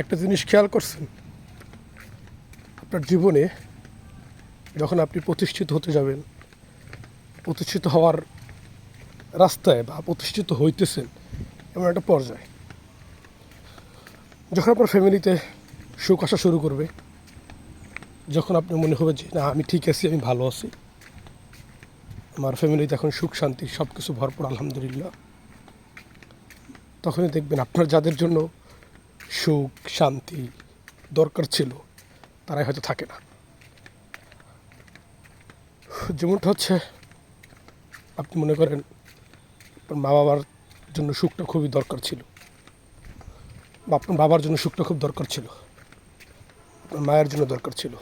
একটা জিনিস খেয়াল করছেন? আপনার জীবনে যখন আপনি প্রতিষ্ঠিত হতে যাবেন, প্রতিষ্ঠিত হওয়ার রাস্তায় বা প্রতিষ্ঠিত হইতেছেন, এমন একটা পর্যায়। যখন আপনার ফ্যামিলিতে সুখ আসা শুরু করবে, যখন আপনি মনে হবে যে, না, আমি ঠিক আছি, আমি ভালো আছি। আমার ফ্যামিলিতে এখন সুখ, শান্তি সব কিছু ভরপুর, আলহামদুলিল্লাহ। তখনই দেখবেন আপনার যাদের জন্য সুখ, শান্তি দরকার ছিল, তারাই হয়তো থাকে না। যেমনটা হচ্ছে, আপনি মনে করেন, আপনার মা বাবার জন্য সুখটা খুবই দরকার ছিল। বা আপনার বাবার জন্য সুখটা খুব দরকার ছিল। আপনার মায়ের জন্য দরকার ছিল।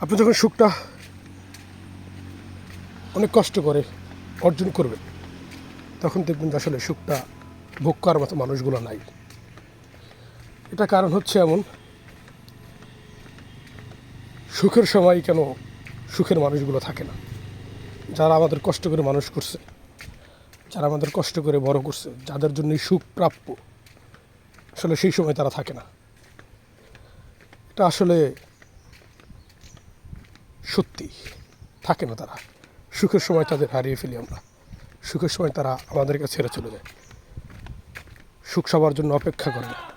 আপনি যখন সুখটা অনেক কষ্ট করে অর্জন করবেন, তখন দেখবেন যে আসলে সুখটা ভোগ করার মতো মানুষগুলো নাই। এটা কারণ হচ্ছে এমন, সুখের সময় কেন সুখের মানুষগুলো থাকে না? যারা আমাদের কষ্ট করে মানুষ করছে, যারা আমাদের কষ্ট করে বড় করছে, যাদের জন্য সুখ প্রাপ্য, আসলে সেই সময় তারা থাকে না। এটা আসলে সত্যি, থাকে না তারা। সুখের সময় তাদের হারিয়ে ফেলি আমরা। সুখের সময় তারা আমাদেরকে ছেড়ে চলে যায়। সুখ সবার জন্য অপেক্ষা করে।